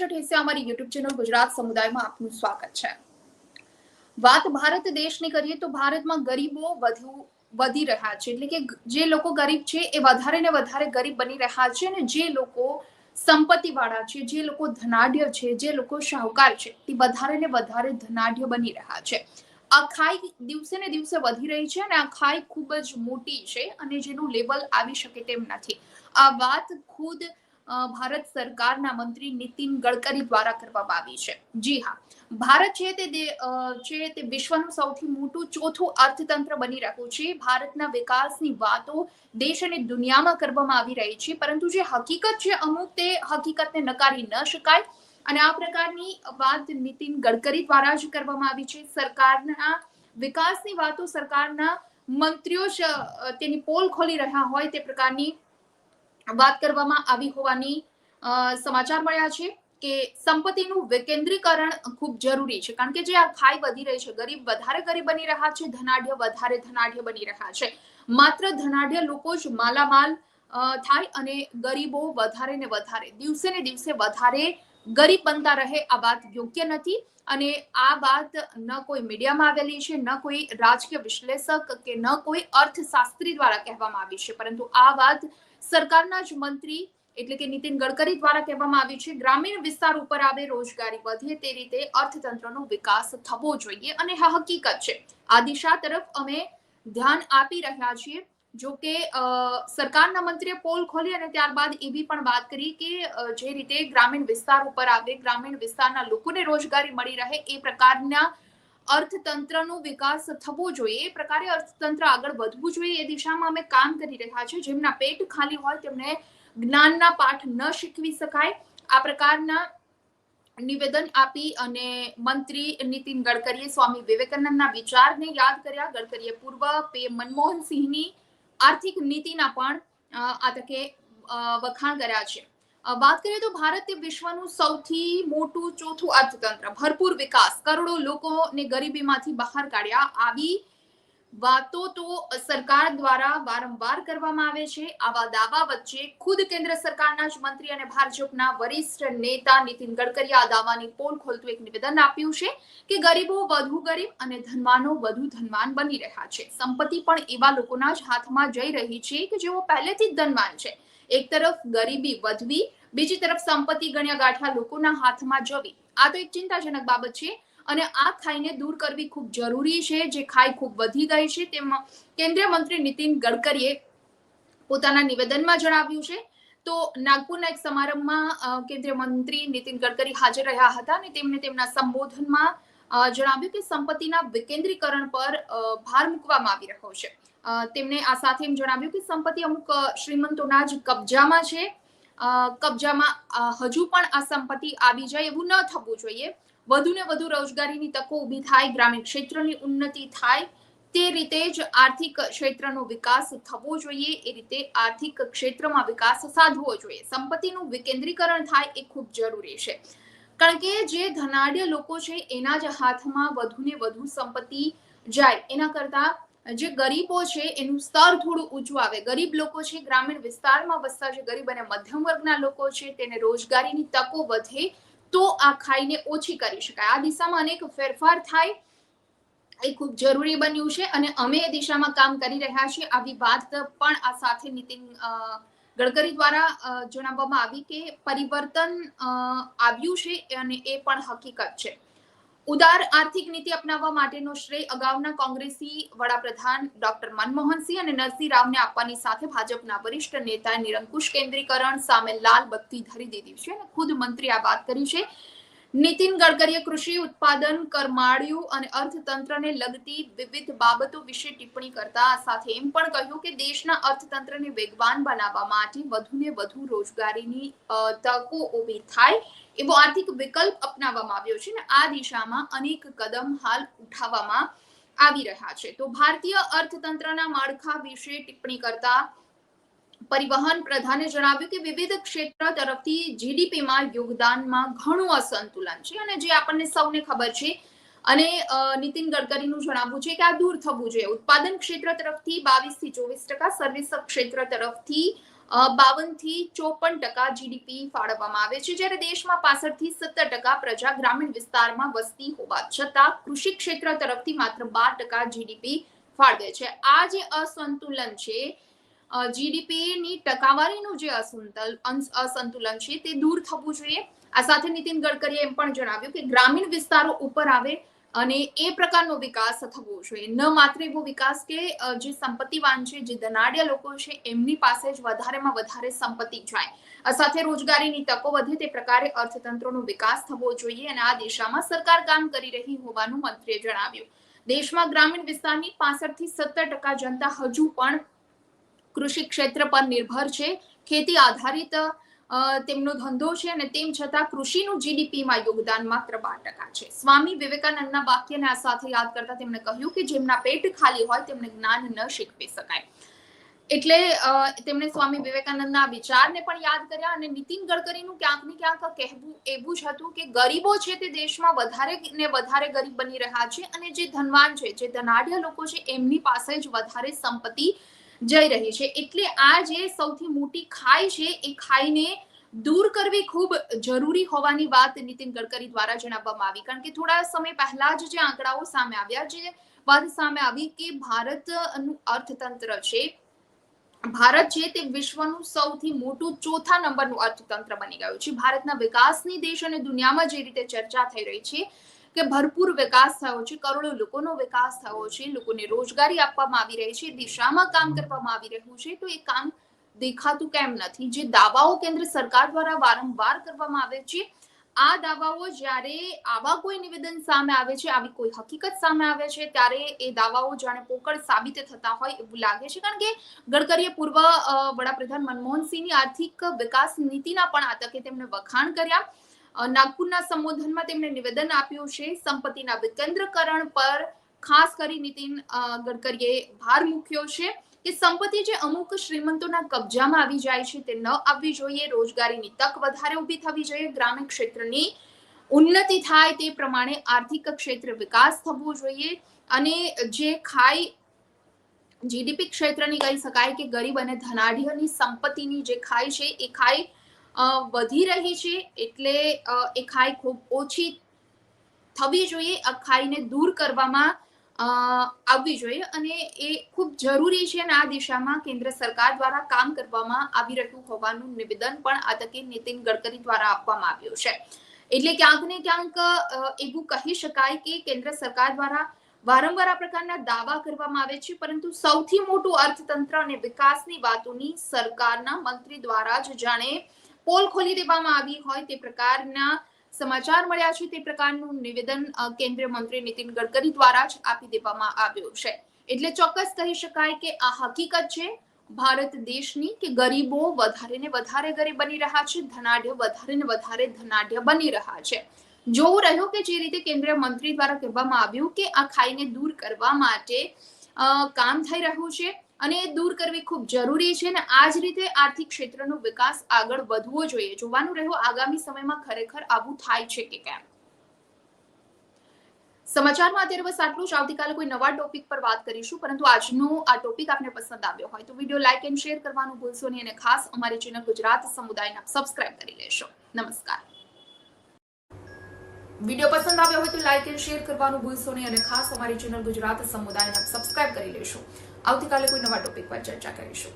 છે ઠેસિયા અમારી YouTube channel Gujarat સમુદાયમાં આપનું સ્વાગત છે. વાત ભારત દેશની કરીએ તો ભારતમાં ગરીબો વધુ, વધી રહ્યા છે. એટલે કે જે લોકો ગરીબ છે એ વધારે ને વધારે ગરીબ બની રહ્યા છે અને જે લોકો સંપત્તિ વાળા છે, જે લોકો ધનાઢ્ય છે, જે લોકો શાહુકાર છે તે વધારે ને વધારે ધનાઢ્ય બની રહ્યા છે. આ ખાઈ દિવસે ને દિવસે વધી રહી છે અને આ ખાઈ ખૂબ જ મોટી છે અને જેનું લેવલ આવી શકે તેમ નથી. આ વાત ખુદ ભારત સરકારના મંત્રી નીતિન ગડકરી દ્વારા કરવામાં આવી છે. જી હા. ભારત છે તે છે તે વિશ્વનું સૌથી મોટું ચોથું અર્થતંત્ર બની રહ્યું છે. ભારતના વિકાસની વાતો દેશ અને દુનિયામાં કરવામાં આવી રહી છે. પરંતુ જે હકીકત છે અમુક તે હકીકતને નકારી ન શકાય. અને આ પ્રકારની વાત નીતિન ગડકરી દ્વારા જ કરવામાં આવી છે. સરકારના વિકાસની વાતો સરકારના મંત્રીઓ તેની પોલ ખોલી રહ્યા હોય તે પ્રકારની વાત કરવામાં આવી હોવાની સમાચાર મળ્યા છે કે સંપત્તિનું વિકેન્દ્રીકરણ ખૂબ જરૂરી છે. કારણ કે જે આ ખાઈ વધી રહી છે, ગરીબ વધારે ગરીબ બની રહ્યા છે, ધનાઢ્ય વધારે ધનાઢ્ય બની રહ્યા છે. માત્ર ધનાઢ્ય લોકો જ માલામાલ થાય અને ગરીબો વધારે ને વધારે, દિવસે ને દિવસે વધારે ગરીબ બનતા રહે આ વાત યોગ્ય નથી. અને આ વાત ન કોઈ મીડિયામાં આવેલી છે, ન કોઈ રાજકીય વિશ્લેષક કે ન કોઈ અર્થશાસ્ત્રી દ્વારા કહેવામાં આવી છે. પરંતુ આ વાત સરકારના જ મંત્રી એટલે કે નીતિન ગડકરી દ્વારા કહેવામાં આવ્યું છે, ગ્રામીણ વિસ્તાર ઉપર આવે રોજગારી વધે તે રીતે અર્થતંત્રનો વિકાસ થવો જોઈએ અને આ હકીકત છે. આ દિશા તરફ અમે ધ્યાન આપી રહ્યા છીએ. જો કે સરકારના મંત્રીએ પોલ ખોલી અને ત્યારબાદ એવી પણ વાત કરી કે જે રીતે ગ્રામીણ વિસ્તાર ઉપર આવે, ગ્રામીણ વિસ્તારના લોકોને રોજગારી મળી રહે એ પ્રકારના અર્થતંત્રનો વિકાસ થવો જોઈએ, એ પ્રકારે અર્થતંત્ર આગળ વધવું જોઈએ, એ દિશામાં અમે કામ કરી રહ્યા છીએ. જેમના પેટ ખાલી હોય તેમને જ્ઞાનના પાઠ ન શીખવી શકાય. આ પ્રકારના નિવેદન આપી અને મંત્રી નીતિન ગડકરીએ સ્વામી વિવેકાનંદના વિચારને યાદ કર્યા. ગડકરીએ પૂર્વ પે મનમોહન સિંહની આર્થિક નીતિના પણ આ તકે વખાણ કર્યા છે. વાત કરીએ તો ભારત વિશ્વનું સૌથી મોટું ચોથું અર્થતંત્ર, ભરપૂર વિકાસ, કરોડો લોકોને ગરીબીમાંથી બહાર કાઢ્યા. આવી વાતો તો સરકાર દ્વારા વારંવાર કરવામાં આવે છે. આવા દાવા વચ્ચે ખુદ કેન્દ્ર સરકારના જ મંત્રી અને ભાજપના વરિષ્ઠ નેતા નીતિન ગડકરીએ આ દાવાની પોલ ખોલતું એક નિવેદન આપ્યું છે કે ગરીબો વધુ ગરીબ અને ધનવાનો વધુ ધનવાન બની રહ્યા છે. સંપત્તિ પણ એવા લોકોના જ હાથમાં જઈ રહી છે કે જેઓ પહેલેથી જ ધનવાન છે. એક તરફ ગરીબી વધવી, બીજી તરફ સંપત્તિ ગણ્યા ગાંઠ્યા લોકોના હાથમાં જવી. આ તો એક ચિંતાજનક બાબત છે અને આ ખાઈને દૂર કરવી ખૂબ જરૂરી છે, જે ખાઈ ખૂબ વધી ગઈ છે. તેમ કેન્દ્રીય મંત્રી નીતિન ગડકરીએ પોતાના નિવેદનમાં જણાવ્યું છે. તો નાગપુરના એક સમારંભમાં કેન્દ્રીય મંત્રી નીતિન ગડકરી હાજર રહ્યા હતા અને તેમણે તેમના સંબોધનમાં જણાવ્યું કે સંપત્તિના વિકેન્દ્રીકરણ પર ભાર મૂકવામાં આવી રહ્યો છે. તેમણે આ સાથે એમ જણાવ્યું કે સંપત્તિ અમુક શ્રીમંતોના જ કબજામાં છે. કબજામાં હજુ પણ આ સંપત્તિ આવી જાય એવું ન થવું જોઈએ. વધુ ને વધુ રોજગારીની તકો ઊભી થાય, ગ્રામીણ ક્ષેત્રની ઉન્નતિ થાય. તે રીતે જ આર્થિક ક્ષેત્રનો વિકાસ થવો જોઈએ. એ રીતે આર્થિક ક્ષેત્રમાં વિકાસ સાધવો જોઈએ. સંપત્તિનું વિકેન્દ્રીકરણ થાય એ ખૂબ જરૂરી છે. કારણ કે જે ધનાઢ્ય લોકો છે, એના જ હાથમાં વધુ ને વધુ સંપત્તિ જાય. એના કરતા જે ગરીબો છે, એનું સ્તર થોડું ઊંચું આવે. ગરીબ લોકો છે, ગ્રામીણ વિસ્તારમાં વસતા જે ગરીબ અને મધ્યમ વર્ગના લોકો છે, તેને રોજગારીની તકો વધે તો આ ખાઈને ઓછી કરી શકાય. આ દિશામાં અનેક ફેરફાર થાય એ ખૂબ જરૂરી બન્યું છે અને અમે એ દિશામાં કામ કરી રહ્યા છીએ. આવી વાત પણ આ સાથે નીતિન ગડકરી દ્વારા જણાવવામાં આવી કે પરિવર્તન આવ્યું છે અને એ પણ હકીકત છે. ઉદાર આર્થિક નીતિ અપનાવવા માટેનો શ્રેય અગાઉના કોંગ્રેસી વડાપ્રધાન ડોક્ટર મનમોહનસિંહ અને નરસિંહ રાવને આપવાની સાથે ભાજપના વરિષ્ઠ નેતાએ નિરંકુશ કેન્દ્રીકરણ સામે લાલ બત્તી ધરી દીધી છે અને ખુદ મંત્રી આ વાત કરી છે. નીતિન ગડકરીએ કૃષિ ઉત્પાદન કરમાળ્યું અને અર્થતંત્રને લગતી વિવિધ બાબતો વિશે ટિપ્પણી કરતા સાથે એમ પણ કહ્યું કે દેશના અર્થતંત્રને વેગવાન બનાવવા માટે વધુને વધુ રોજગારીની તકો ઊભી થાય એવો આર્થિક વિકલ્પ અપનાવવામાં આવ્યો છે અને આ દિશામાં અનેક કદમ હાલ ઉઠાવવામાં આવી રહ્યા છે. તો ભારતીય અર્થતંત્રના માળખા વિશે ટિપ્પણી કરતા પરિવહન પ્રધાને જણાવ્યું કે વિવિધ ક્ષેત્ર તરફથી જીડીપીમાં યોગદાનમાં ઘણું અસંતુલન છે અને જે આપણને સૌને ખબર છે. અને નીતિન ગડકરીનું જણાવવું છે કે આ દૂર થવું જોઈએ. ઉત્પાદન ક્ષેત્ર તરફથી બાવીસથી ચોવીસ ટકા, સર્વિસ ક્ષેત્ર તરફથી બાવનથી ચોપન ટકા જીડીપી ફાળવવામાં આવે છે. જ્યારે દેશમાં પાસઠથી સત્તર ટકા પ્રજા ગ્રામીણ વિસ્તારમાં વસતી હોવા છતાં કૃષિ ક્ષેત્ર તરફથી માત્ર બાર ટકા જીડીપી ફાળવે છે. આ જે અસંતુલન છે જીડીપી ની ટકાવારીનું જે અસંતુલન છે તે દૂર થવું જોઈએ. આ સાથે નીતિન ગડકરીએ એમ પણ જણાવ્યું કે ગ્રામીણ વિસ્તારો ઉપર આવે અને એ પ્રકારનો વિકાસ થવો જોઈએ. ન માત્ર એવો વિકાસ કે જે સંપત્તિવાન છે, જે ધનાઢ્ય લોકો છે, એમની પાસે જ વધારેમાં વધારે સંપત્તિ જાય. આ સાથે રોજગારીની તકો વધે તે પ્રકારે અર્થતંત્રનો વિકાસ થવો જોઈએ અને આ દિશામાં સરકાર કામ કરી રહી હોવાનું મંત્રીએ જણાવ્યું. દેશમાં ગ્રામીણ વિસ્તારની પાસઠથી સત્તર ટકા જનતા હજુ પણ કૃષિ ક્ષેત્ર પર નિર્ભર છે. ખેતી આધારિત તેમનો ધંધો છે અને તેમ છતાં કૃષિનું જીડીપીમાં યોગદાન માત્ર બાર ટકા છે. સ્વામી વિવેકાનંદના વાક્યને આ સાથે યાદ કરતા તેમણે કહ્યું કે જેમના પેટ ખાલી હોય તેમને જ્ઞાન ન શીખવી શકાય. એટલે તેમણે સ્વામી વિવેકાનંદના વિચારને પણ યાદ કર્યા અને નીતિન ગડકરીનું ક્યાંક ને ક્યાંક કહેવું એવું જ હતું કે ગરીબો છે તે દેશમાં વધારે ને વધારે ગરીબ બની રહ્યા છે અને જે ધનવાન છે, જે ધનાઢ્ય લોકો છે, એમની પાસે જ વધારે સંપત્તિ જઈ રહી છે. એટલે આ જે સૌથી મોટી ખાઈ છે, એ ખાઈને દૂર કરવી ખૂબ જરૂરી હોવાની વાત નીતિન ગડકરી દ્વારા જણાવવામાં આવી. કારણ કે થોડા સમય પહેલા જ જે આંકડાઓ સામે આવ્યા, જે વાત સામે આવી કે ભારતનું અર્થતંત્ર છે, ભારત છે તે વિશ્વનું સૌથી મોટું ચોથા નંબરનું અર્થતંત્ર બની ગયું છે. ભારતના વિકાસની દેશ અને દુનિયામાં જે રીતે ચર્ચા થઈ રહી છે કે ભરપૂર વિકાસ થયો છે, કરોડો લોકોનો વિકાસ થયો છે, લોકોને રોજગારી આપવામાં આવી રહી છે, દિશામાં કામ કરવામાં આવી રહ્યું છે, તો એ કામ દેખાતું કેમ નથી? જે દાવાઓ કેન્દ્ર સરકાર દ્વારા વારંવાર કરવામાં આવે છે, આ દાવાઓ જ્યારે આવા કોઈ નિવેદન સામે આવે છે, આવી કોઈ હકીકત સામે આવે છે, ત્યારે એ દાવાઓ જાણે પોકળ સાબિત થતા હોય એવું લાગે છે, કારણ કે ગડકરીએ પૂર્વ વડાપ્રધાન મનમોહનસિંહની આર્થિક વિકાસ નીતિના પણ આતકે તેમને વખાણ કર્યા. નાગપુરના સંબોધનમાં તેમણે નિવેદન આપ્યું છે, સંપત્તિના વિકેન્દ્રીકરણ પર ખાસ કરી નીતિન ગડકરીએ ભાર મૂક્યો છે કે સંપત્તિ જે અમુક શ્રીમંતોના કબજામાં આવી જાય છે તે ન આવવી જોઈએ, રોજગારીની તક વધારે ઊભી થવી જોઈએ, ગ્રામીણ ક્ષેત્રની ઉન્નતિ થાય તે પ્રમાણે આર્થિક ક્ષેત્ર વિકાસ થવો જોઈએ અને જે ખાઈ જીડીપી ક્ષેત્રની કહી શકાય કે ગરીબ અને ધનાઢ્યની સંપત્તિની જે ખાઈ છે એ ખાઈ વધી રહી છે એટલે એ ખાઈ ખૂબ ઓછી થવી જોઈએ. આ ખાઈને દૂર કરવામાં આવવી જોઈએ અને એ ખૂબ જરૂરી છે અને આ દિશામાં કેન્દ્ર સરકાર દ્વારા કામ કરવામાં આવી રહ્યું હોવાનું નિવેદન પણ આ તકે નીતિન ગડકરી દ્વારા આપવામાં આવ્યું છે. એટલે ક્યાંક ને ક્યાંક એવું કહી શકાય કે કેન્દ્ર સરકાર દ્વારા વારંવાર આ પ્રકારના દાવા કરવામાં આવે છે, પરંતુ સૌથી મોટું અર્થતંત્ર અને વિકાસની વાતોની સરકારના મંત્રી દ્વારા જ જાણે પોલ ખોલી દેવામાં આવી હોય તે પ્રકારના સમાચાર મળ્યા છે તે પ્રકારનું નિવેદન કેન્દ્રીય મંત્રી નીતિન ગડકરી દ્વારા જ આપી દેવામાં આવ્યું છે. એટલે ચોક્કસ કહી શકાય કે આ હકીકત છે, ભારત દેશની કે ગરીબો વધારે ને વધારે ગરીબ બની રહ્યા છે, ધનાઢ્ય વધારે ને વધારે ધનાઢ્ય બની રહ્યા છે. જોવું રહ્યું કે જે રીતે કેન્દ્રીય મંત્રી દ્વારા કહેવામાં આવ્યું કે આ ખાઈને દૂર કરવા માટે કામ થઈ રહ્યું છે અને એ દૂર કરવી ખૂબ જરૂરી છે અને આ જ રીતે આર્થિક ક્ષેત્રનો વિકાસ આગળ વધવો જોઈએ. જોવાનું રહ્યું, આગામી સમયમાં ખરેખર આવું થાય છે કે કેમ? સમાચારમાં અત્યારે બસ આટલું જ. આવતીકાલે કોઈ નવા ટોપિક પર વાત કરીશું, પરંતુ આજનો આ ટોપિક આપને પસંદ આવ્યો હોય તો વીડિયો લાઇક એન્ડ શેર કરવાનું ભૂલશો નહીં અને ખાસ અમારી ચેનલ ગુજરાત સમુદાયને સબસ્ક્રાઇબ કરી લેશો. નમસ્કાર. વીડિયો પસંદ આવ્યો હોય તો લાઇક એન્ડ શેર કરવાનું ભૂલશો નહીં અને ખાસ અમારી ચેનલ ગુજરાત સમુદાયને સબસ્ક્રાઇબ કરી લેશો. આવતીકાલે કોઈ નવા ટોપિક પર ચર્ચા કરીશું.